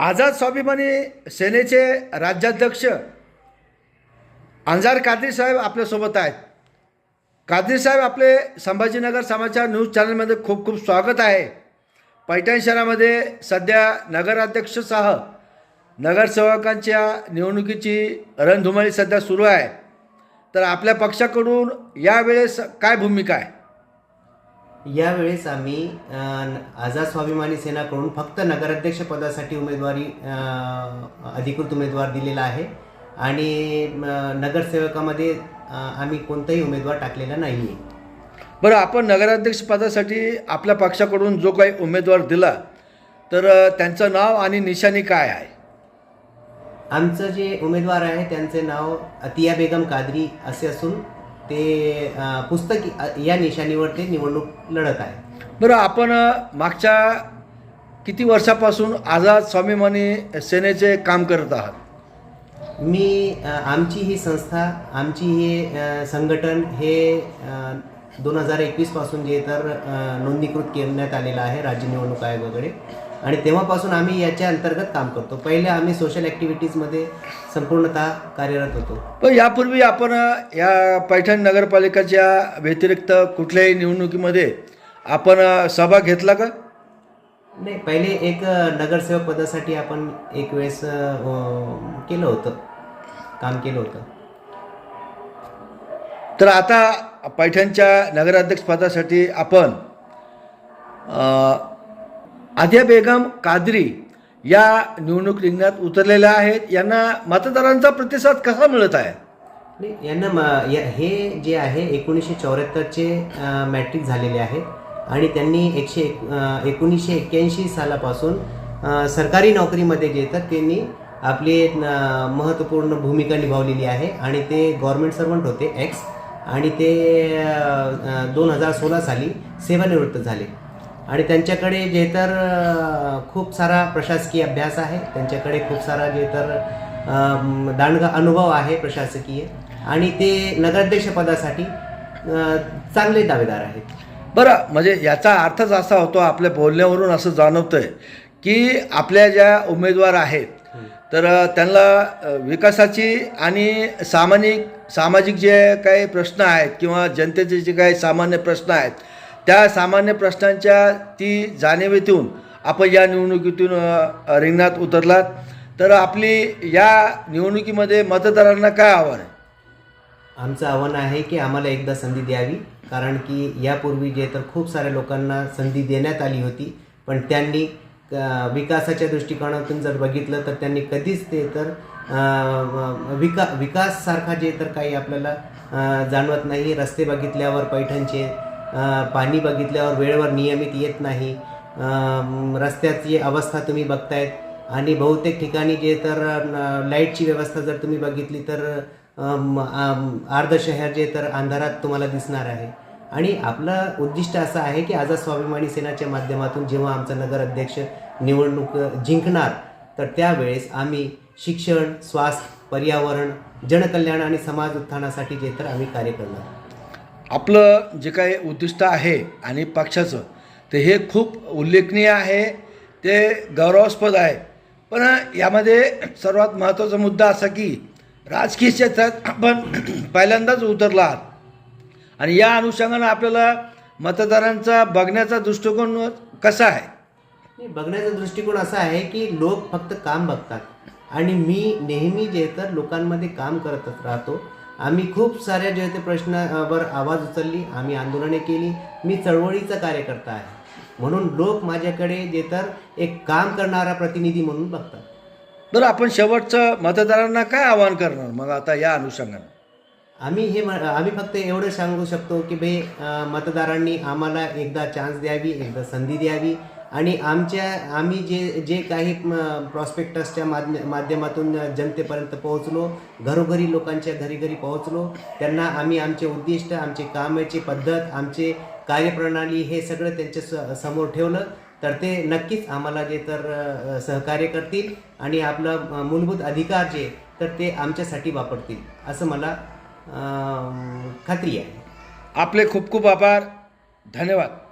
आझाद स्वाभिमानी सेनेचे राज्याध्यक्ष अंजार कादरी साहेब आपल्यासोबत आहेत. कादरी साहेब आपले संभाजीनगर समाचार न्यूज चॅनलमध्ये खूप खूप स्वागत आहे. पैठण शहरामध्ये सध्या नगराध्यक्षसह नगरसेवकांच्या निवडणुकीची रणधुमाळी सध्या सुरू आहे. तर आपल्या पक्षाकडून यावेळेस काय भूमिका आहे? यावेळेस आम्ही आझाद स्वाभिमानी सेनाकडून फक्त नगराध्यक्ष पदासाठी उमेदवारी अधिकृत उमेदवार दिलेला आहे. आणि नगरसेवकामध्ये आम्ही कोणताही उमेदवार टाकलेला नाही आहे बरं आपण नगराध्यक्ष पदासाठी आपल्या पक्षाकडून जो काही उमेदवार दिला तर त्यांचं नाव आणि निशाणी काय आहे? आमचं जे उमेदवार आहे त्यांचे नाव अतिया बेगम कादरी असे असून ते पुस्तकी या निशाणीवर ते निवडणूक लढत आहे. बरं आपण मागच्या किती वर्षापासून आझाद स्वाभिमानी सेनेचे काम करत आहात? मी आमची ही संस्था आमची हे संघटन हे दोन हजार एकवीसपासून जे तर नोंदणीकृत करण्यात आलेलं आहे राज्य निवडणूक आयोगाकडे. आणि तेव्हापासून आम्ही याच्या अंतर्गत काम करतो. पहिले आम्ही सोशल ॲक्टिव्हिटीजमध्ये संपूर्णतः कार्यरत होतो. पण यापूर्वी आपण या पैठण नगरपालिकेच्या व्यतिरिक्त कुठल्याही निवडणुकीमध्ये आपण सहभाग घेतला का? नाही पहिले एक नगरसेवक पदासाठी आपण एक वेळेस केलं होतं. काम केलं होतं. तर आता पैठणच्या नगराध्यक्षपदासाठी आपण आद्या बेगम कादरी या निवडणूक रिंगणात उतरलेल्या आहेत. यांना मतदारांचा प्रतिसाद कसा मिळत आहे? यांना म- या- हे जे आहे एकोणीसशे चौऱ्याहत्तरचे मॅट्रिक झालेले आहेत आणि त्यांनी एकशे एक एकोणीसशे एक्क्याऐंशी सालापासून सरकारी नोकरीमध्ये जे येतात त्यांनी आपली महत्त्वपूर्ण भूमिका निभावलेली आहे. आणि ते गव्हर्मेंट सर्वंट होते एक्स आणि ते दोन हजार सोळा साली सेवानिवृत्त झाले. आणि त्यांच्याकडे जे तर खूप सारा प्रशासकीय अभ्यास आहे. त्यांच्याकडे खूप सारा जे तर दांडगा अनुभव आहे प्रशासकीय. आणि ते नगराध्यक्ष पदासाठी चांगले दावेदार आहेत. बरं म्हणजे याचा अर्थच असा होतो आपल्या बोलण्यावरून असं जाणवतंय की आपल्या ज्या उमेदवार आहेत तर त्यांना विकासाची आणि सामाजिक सामाजिक जे काही प्रश्न आहेत किंवा जनतेचे जे काही सामान्य प्रश्न आहेत त्या सामान्य प्रश्नांच्या ती जाणीवेतून आपण या निवडणुकीतून रिंगणात उतरलात. तर आपली या निवडणुकीमध्ये मतदारांना काय आव्हान आहे? आमचं आव्हान आहे की आम्हाला एकदा संधी द्यावी कारण की यापूर्वी जे तर खूप साऱ्या लोकांना संधी देण्यात आली होती पण त्यांनी विकासाच्या दृष्टिकोनातून जर बघितलं तर त्यांनी कधीच ते तर विका विकाससारखा जे तर काही आपल्याला जाणवत नाही. रस्ते बघितल्यावर पैठणचे पाणी बघितल्यावर वेळेवर नियमित येत नाही. रस्त्याची अवस्था तुम्ही बघतायत. आणि बहुतेक ठिकाणी जे तर लाईटची व्यवस्था जर तुम्ही बघितली तर अर्ध शहर जे तर अंधारात तुम्हाला दिसणार आहे. आणि आपलं उद्दिष्ट असं आहे की आझाद स्वाभिमानी सेनाच्या माध्यमातून जेव्हा आमचा नगराध्यक्ष निवडणूक जिंकणार तर त्यावेळेस आम्ही शिक्षण स्वास्थ्य पर्यावरण जनकल्याण आणि समाज उत्थानासाठी जे तर आम्ही कार्य करणार. आपलं जे काही उद्दिष्ट आहे आणि पक्षाचं ते हे खूप उल्लेखनीय आहे ते गौरवास्पद आहे. पण यामध्ये सर्वात महत्त्वाचा मुद्दा असा की राजकीय क्षेत्रात आपण पहिल्यांदाच उतरला आहात. आणि या अनुषंगानं आपल्याला मतदारांचा बघण्याचा दृष्टिकोन कसा आहे? बघण्याचा दृष्टिकोन असा आहे की लोक फक्त काम बघतात. आणि मी नेहमी जे तर लोकांमध्ये काम करतच राहतो. आम्ही खूप साऱ्या जे ते प्रश्नावर आवाज उचलली आम्ही आंदोलने केली. मी चळवळीचा कार्यकर्ता आहे. म्हणून लोक माझ्याकडे जे तर एक काम करणारा प्रतिनिधी म्हणून बघतात. बरं आपण शेवटचं मतदारांना काय आवाहन करणार? मग आता या अनुषंगानं. आम्ही हे आम्ही फक्त एवढं सांगू शकतो की भाई मतदारांनी आम्हाला एकदा चान्स द्यावी एकदा संधी द्यावी. आणि आमच्या आम्ही जे जे काही प्रॉस्पेक्टसच्या माध्य माध्यमातून जनतेपर्यंत पोहोचलो घरोघरी लोकांच्या घरी घरी पोहोचलो त्यांना आम्ही आमचे उद्दिष्ट आमचे कामाची पद्धत आमचे कार्यप्रणाली हे सगळं त्यांच्या स समोर ठेवलं. तर ते नक्कीच आम्हाला जे तर सहकार्य करतील आणि आपलं मूलभूत अधिकार जे तर ते आमच्यासाठी वापरतील असं मला खात्री आहे. आपले खूप खूप आभार. धन्यवाद.